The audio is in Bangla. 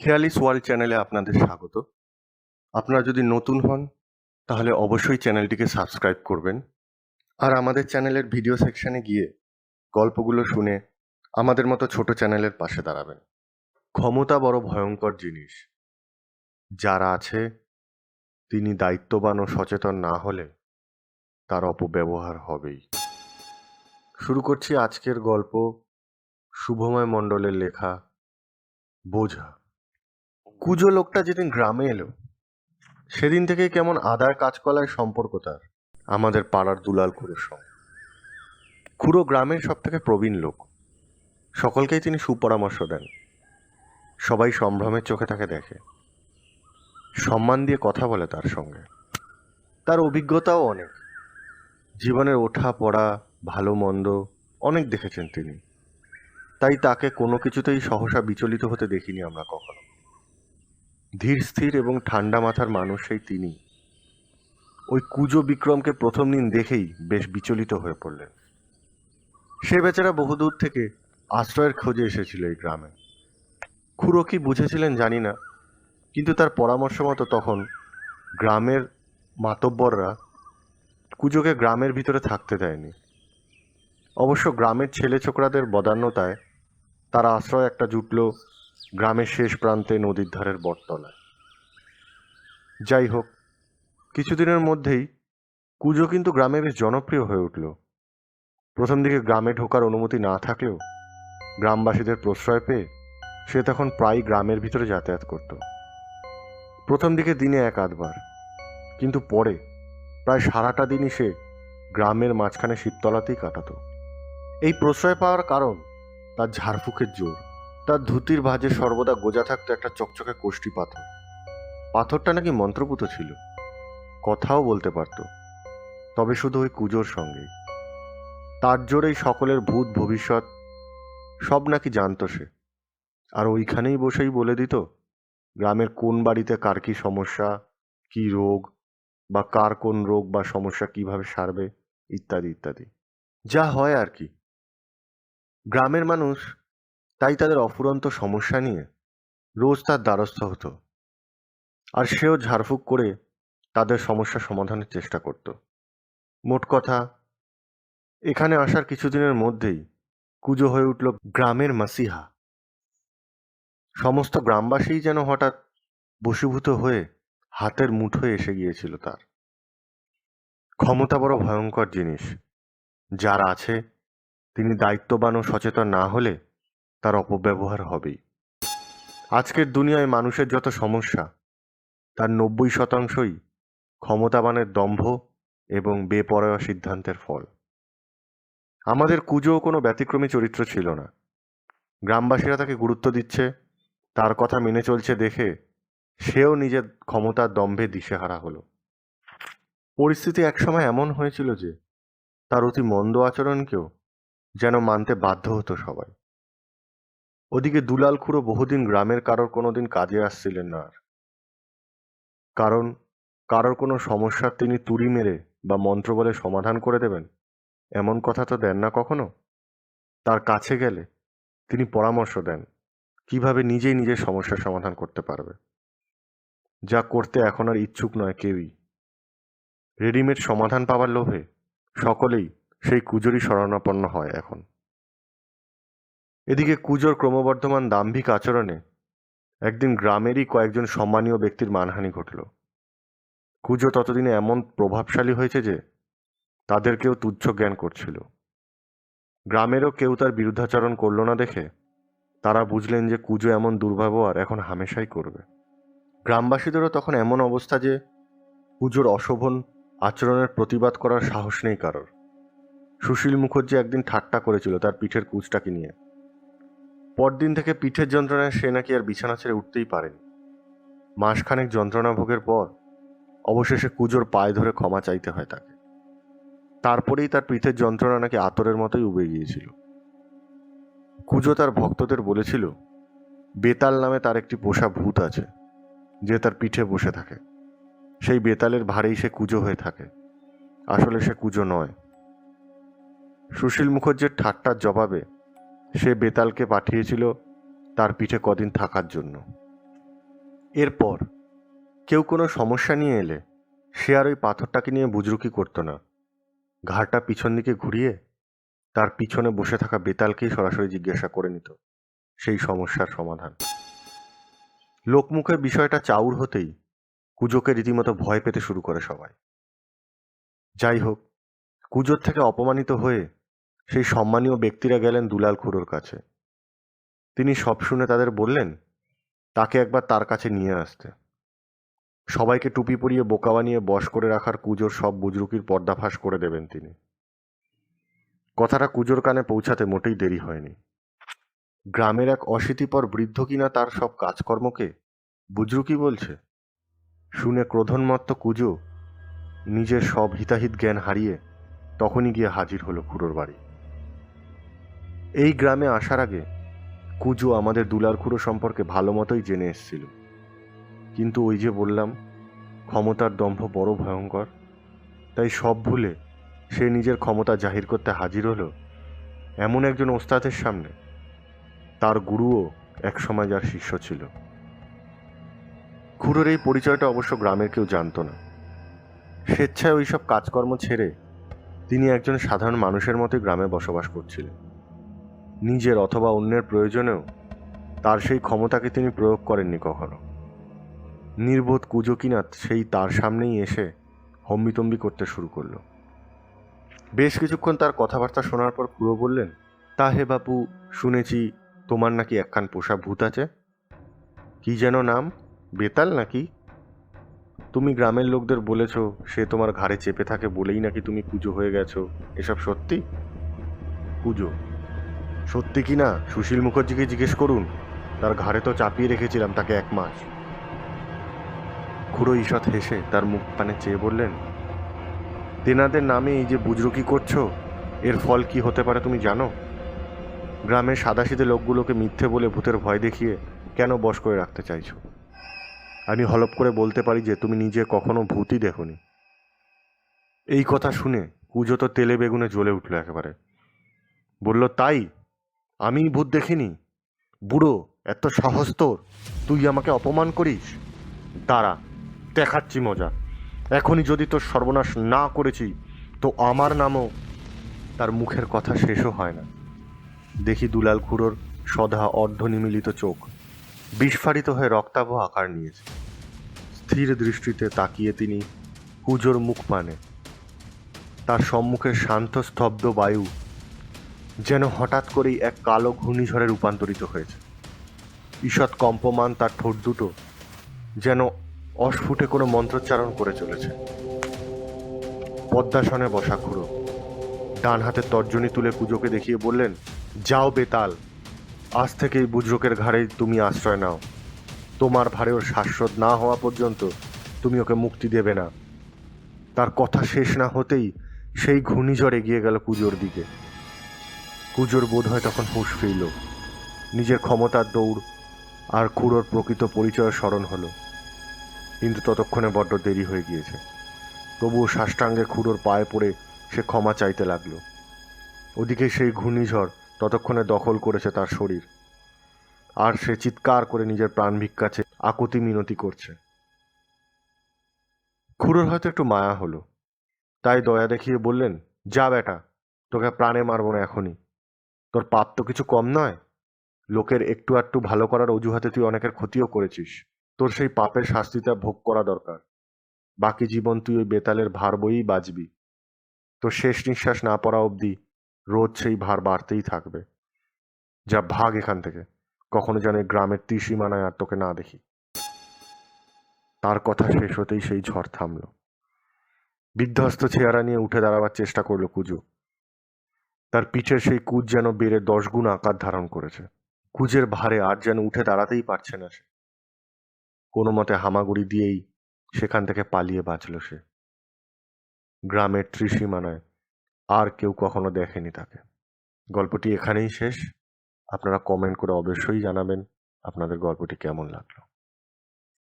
খেয়ালিস ওয়ার্ল্ড চ্যানেলে আপনাদের স্বাগত। আপনারা যদি নতুন হন, তাহলে অবশ্যই চ্যানেলটিকে সাবস্ক্রাইব করবেন। আর আমাদের চ্যানেলের ভিডিও সেকশনে গিয়ে গল্পগুলো শুনে আমাদের মতো ছোট চ্যানেলের পাশে দাঁড়াবেন। ক্ষমতা বড় ভয়ঙ্কর জিনিস। যারা আছে, তিনি দায়িত্ববান ও সচেতন না হলে তার অপব্যবহার হবেই। শুরু করছি আজকের গল্প শুভময় মণ্ডলের লেখা বোঝা। কুজো লোকটা যেদিন গ্রামে এলো, সেদিন থেকে কেমন আদার কাজকলায় সম্পর্ক তার, আমাদের পাড়ার দুলাল খুড়োর সঙ্গে। খুড়ো গ্রামের সব থেকে প্রবীণ লোক। সকলকেই তিনি সুপরামর্শ দেন। সবাই সম্ভ্রমের চোখে তাকে দেখে। সম্মান দিয়ে কথা বলে তার সঙ্গে। তার অভিজ্ঞতাও অনেক। জীবনের ওঠা, পড়া, ভালো, মন্দ, অনেক দেখেছেন তিনি। তাই তাকে কোনো কিছুতেই সহসা বিচলিত হতে দেখিনি আমরা কখনো। ধীর, স্থির এবং ঠান্ডা মাথার মানুষ সেই তিনি। ওই কুজো বিক্রমকে প্রথম দিন দেখেই বেশ বিচলিত হয়ে পড়লেন। সে বেচারা বহুদূর থেকে আশ্রয়ের খোঁজে এসেছিল এই গ্রামে। খুড়ো কি বুঝেছিলেন জানি না, কিন্তু তার পরামর্শ মতো তখন গ্রামের মাতব্বররা কুজোকে গ্রামের ভিতরে থাকতে দেয়নি। অবশ্য গ্রামের ছেলে ছোকরাদের বদান্যতায় তারা আশ্রয় একটা জুটল গ্রামের শেষ প্রান্তে নদীর ধারের বটতলায়। যাই হোক, কিছুদিনের মধ্যেই কুজো কিন্তু গ্রামে বেশ জনপ্রিয় হয়ে উঠল। প্রথম দিকে গ্রামে ঢোকার অনুমতি না থাকলেও গ্রামবাসীদের প্রশ্রয় পেয়ে সে তখন প্রায় গ্রামের ভিতরে যাতায়াত করত। প্রথম দিকে দিনে এক আধবার, কিন্তু পরে প্রায় সারাটা দিনই সে গ্রামের মাঝখানে শিবতলাতেই কাটাতো। এই প্রশ্রয় পাওয়ার কারণ তার ঝাড়ফুঁকের জোর। তার ধুতির ভাঁজে সর্বদা গোজা থাকতো একটা চকচকে কোষ্টি পাথর। পাথরটা নাকি মন্ত্রপুত ছিল। কথাও বলতে পারত, তবে শুধু ওই কুজোর সঙ্গেই। তার জোরেই সকলের ভূত ভবিষ্যৎ, সব নাকি জানতো সে। আর ওইখানেই বসেই বলে দিত, গ্রামের কোন বাড়িতে কার কি সমস্যা, কি রোগ, বা কার কোন রোগ বা সমস্যা কীভাবে সারবে, ইত্যাদি ইত্যাদি। যা হয় আর কি। গ্রামের মানুষ তাই তাদের অফুরন্ত সমস্যা নিয়ে রোজ তার দ্বারস্থ হতো আর সেও ঝাড়ফুঁক করে তাদের সমস্যা সমাধানের চেষ্টা করত। মোট কথা, এখানে আসার কিছুদিনের মধ্যেই কুজো হয়ে উঠল গ্রামের মাসিহা। সমস্ত গ্রামবাসীই যেন হঠাৎ বশীভূত হয়ে হাতের মুঠোয় এসে গিয়েছিল তার। ক্ষমতা বড় ভয়ঙ্কর জিনিস, যার আছে তিনি দায়িত্ববান ও সচেতন না হলে তার অপব্যবহার হবেই। আজকের দুনিয়ায় মানুষের যত সমস্যা, তার নব্বই শতাংশই ক্ষমতাবানের দম্ভ এবং বেপরোয়া সিদ্ধান্তের ফল। আমাদের কুজো কোনো ব্যতিক্রমী চরিত্র ছিল না। গ্রামবাসীরা তাকে গুরুত্ব দিচ্ছে, তার কথা মেনে চলছে দেখে সেও নিজের ক্ষমতার দম্ভে দিশেহারা হলো। পরিস্থিতি একসময় এমন হয়েছিল যে, তার অতি মন্দ আচরণকেও যেন মানতে বাধ্য হতো সবাই। ওদিকে দুলাল খুঁড়ো বহুদিন গ্রামের কারোর কোনোদিন কাজে আসছিলেন না আর। কারণ কারোর কোনো সমস্যার তিনি তুড়ি মেরে বা মন্ত্র বলে সমাধান করে দেবেন, এমন কথা তো দেন না কখনো? তার কাছে গেলে তিনি পরামর্শ দেন, কীভাবে নিজেই নিজের সমস্যার সমাধান করতে পারবে। যা করতে এখন আর ইচ্ছুক নয় কেউই। রেডিমেড সমাধান পাওয়ার লোভে সকলেই সেই কুজোরই শরণাপন্ন হয় এখন। এদিকে কুজোর ক্রমবর্ধমান দাম্ভিক আচরণে একদিন গ্রামেরই কয়েকজন সম্মানীয় ব্যক্তির মানহানি ঘটল। কুজো ততদিনে এমন প্রভাবশালী হয়েছে যে, তাদেরকেও তুচ্ছ জ্ঞান করছিল। গ্রামেরও কেউ তার বিরুদ্ধাচরণ করল না দেখে তারা বুঝলেন যে কুজো এমন দুর্ব্যবহার এখন হামেশাই করবে। গ্রামবাসীদেরও তখন এমন অবস্থা যে পুজোর অশোভন আচরণের প্রতিবাদ করার সাহস নেই কারোর। সুশীল মুখর্জি একদিন ঠাট্টা করেছিল তার পিঠের কুচটাকে নিয়ে। পরদিন থেকে পিঠের যন্ত্রণায় সে নাকি আর বিছানা ছেড়ে উঠতেই পারেনি। মাসখানেক যন্ত্রণা ভোগের পর অবশেষে কুজোর পায়ে ধরে ক্ষমা চাইতে হয় তাকে। তারপরেই তার পিঠের যন্ত্রণা নাকি আতরের মতোই উবে গিয়েছিল। কুজো তার ভক্তদের বলেছিল, বেতাল নামে তার একটি পোষা ভূত আছে, যে তার পিঠে বসে থাকে। সেই বেতালের ভারেই সে কুজো হয়ে থাকে। আসলে সে কুজো নয়। সুশীল মুখর্জির ঠাট্টার জবাবে সে বেতালকে পাঠিয়েছিল তার পিঠে কদিন থাকার জন্য। এরপর কেউ কোনো সমস্যা নিয়ে এলে সে আর ওই পাথরটাকে নিয়ে বুজরুকি করতো না। ঘাড়টা পিছন দিকে ঘুরিয়ে তার পিছনে বসে থাকা বেতালকেই সরাসরি জিজ্ঞাসা করে নিত, সেই সমস্যার সমাধান। লোকমুখে বিষয়টা চাউর হতেই কুজোকে রীতিমতো ভয় পেতে শুরু করে সবাই। যাই হোক, কুজোর থেকে অপমানিত হয়ে সেই সম্মানীয় ব্যক্তিরা গেলেন দুলাল খুড়োর কাছে। তিনি সব শুনে তাদের বললেন, তাকে একবার তার কাছে নিয়ে আসতে। সবাইকে টুপি পরিয়ে বোকা বানিয়ে বশ করে রাখার কুজোর সব বুজরুকির পর্দাফাশ করে দেবেন তিনি। কথাটা কুজোর কানে পৌঁছাতে মোটেই দেরি হয়নি। গ্রামের এক অশীতিপর বৃদ্ধ কিনা তার সব কাজকর্মকে বুজরুকি বলছে? শুনে ক্রোধনমত্ত কুজো নিজের সব হিতাহিত জ্ঞান হারিয়ে তখনই গিয়ে হাজির হলো খুড়োর বাড়ি। এই গ্রামে আসার আগে কুজো আমাদের দুলার খুড়ো সম্পর্কে ভালো মতোই জেনে এসেছিল। কিন্তু ওই যে বললাম, ক্ষমতার দম্ভ বড় ভয়ঙ্কর, তাই সব ভুলে সে নিজের ক্ষমতা জাহির করতে হাজির হলো এমন একজন ওস্তাদের সামনে। তার গুরুও একসময় যার শিষ্য ছিল। খুড়োর এই পরিচয়টা অবশ্য গ্রামের কেউ জানতো না। স্বেচ্ছায় ওইসব কাজকর্ম ছেড়ে তিনি একজন সাধারণ মানুষের মতোই গ্রামে বসবাস করছিলেন। নিজের অথবা অন্যের প্রয়োজনেও, তার সেই ক্ষমতাকে তিনি প্রয়োগ করেননি কখনো। নির্বোধ কুজকিনাথ সেই তার সামনেই এসে হম্বিতম্বি করতে শুরু করল। বেশ কিছুক্ষণ তার কথাবার্তা শোনার পর খুড়ো বললেন, তা হে বাপু, শুনেছি তোমার নাকি একখান পোষা ভূত আছে। কি যেন নাম, বেতাল নাকি? তুমি গ্রামের লোকদের বলেছ, সে তোমার ঘাড়ে চেপে থাকে বলেই নাকি তুমি পুজো হয়ে গেছো, এসব সত্যি? পুজো সত্যি কি না সুশীল মুখার্জিকে জিজ্ঞেস করুন? তার ঘাড়ে তো চাপিয়ে রেখেছিলাম তাকে এক মাস। খুড়ো ঈষৎ হেসে তার মুখ পানে চেয়ে বললেন, তেনাদের নামে এই যে বুজরুকি করছ, এর ফল কি হতে পারে তুমি জানো? গ্রামের সাদাসিদে লোকগুলোকে মিথ্যে বলে ভূতের ভয় দেখিয়ে কেন বশ করে রাখতে চাইছো? আমি হলপ করে বলতে পারি যে তুমি নিজে কখনো ভূতই দেখনি। এই কথা শুনে কুজো তো তেলে বেগুনে জ্বলে উঠল একেবারে। বলল, তাই? আমি ভূত দেখিনি। বুড়ো, এত সাহস তোর। তুই আমাকে অপমান করিস? দাঁড়া, দেখাচ্ছি মজা। এখনই যদি তোর সর্বনাশ না করেছি, তো আমার নামও তার মুখের কথা শেষও হয় না। দেখি দুলাল খুড়োর সদা অর্ধনিমিলিত চোখ। বিস্ফারিত হয়ে রক্তাভ আকার নিয়েছে। স্থির দৃষ্টিতে তাকিয়ে তিনি কুজোর মুখ পানে। তার সম্মুখে শান্ত, স্তব্ধ বায়ু যেন হঠাৎ করেই এক কালো ঘূর্ণিঝড়ে রূপান্তরিত হয়েছে। ঈষৎ কম্পমান তার ঠোঁট দুটো যেন অস্ফুটে কোনো মন্ত্রোচ্চারণ করে চলেছে। পদ্মাসনে বসা খুঁড়ো ডান হাতে তর্জনী তুলে পুজোকে দেখিয়ে বললেন, যাও বেতাল, আজ থেকেই বুজরকের ঘাড়েই তুমি আশ্রয় নাও। তোমার ভারে ওর শাশ্বত না হওয়া পর্যন্ত তুমি ওকে মুক্তি দেবে না। তার কথা শেষ না হতেই সেই ঘূর্ণিঝড় এগিয়ে গেল পুজোর দিকে। পুজোর বোধ হয় তখন হুঁশ ফিরল। নিজের ক্ষমতার দৌড় আর খুড়োর প্রকৃত পরিচয় স্মরণ হলো। কিন্তু ততক্ষণে বড্ড দেরি হয়ে গিয়েছে। তবুও সাষ্টাঙ্গে খুড়োর পায়ে পড়ে সে ক্ষমা চাইতে লাগল। ওদিকে সেই ঘূর্ণিঝড় ততক্ষণে দখল করেছে তার শরীর। আর সে চিৎকার করে নিজের প্রাণ ভিক্ষাছে আকুতি মিনতি করছে। খুড়োর হয়তো একটু মায়া হলো। তাই দয়া দেখিয়ে বললেন, যা বেটা, তোকে প্রাণে মারব না এখনই। তোর পাপ তো কিছু কম নয়। লোকের একটু একটু ভালো করার অজুহাতে তুই অনেকের ক্ষতিও করেছিস। তোর সেই পাপের শাস্তিটা ভোগ করা দরকার। বাকি জীবন তুই ওই বেতালের ভার বইই বাঁচবি। তোর শেষ নিঃশ্বাস না পড়া অবধি রোজ সেই ভার বাড়তেই থাকবে। যা ভাগ এখান থেকে। কখনো যেন গ্রামের ত্রিসীমানায় আর তোকে না দেখি। তার কথা শেষ হতেই সেই ঝড় থামল। বিধ্বস্ত চেহারা নিয়ে উঠে দাঁড়াবার চেষ্টা করল কুজু। তার পিঠের সেই কুজ যেন বেড়ে দশ গুণ আকার ধারণ করেছে। কুজের ভারে আর যেন উঠে দাঁড়াতেই পারছে না সে। কোনো মতে হামাগুড়ি দিয়েই সেখান থেকে পালিয়ে বাঁচল সে। গ্রামের ত্রিসীমানায় আর কেউ কখনো দেখেনি তাকে। গল্পটি এখানেই শেষ। আপনারা কমেন্ট করে অবশ্যই জানাবেন আপনাদের গল্পটি কেমন লাগল।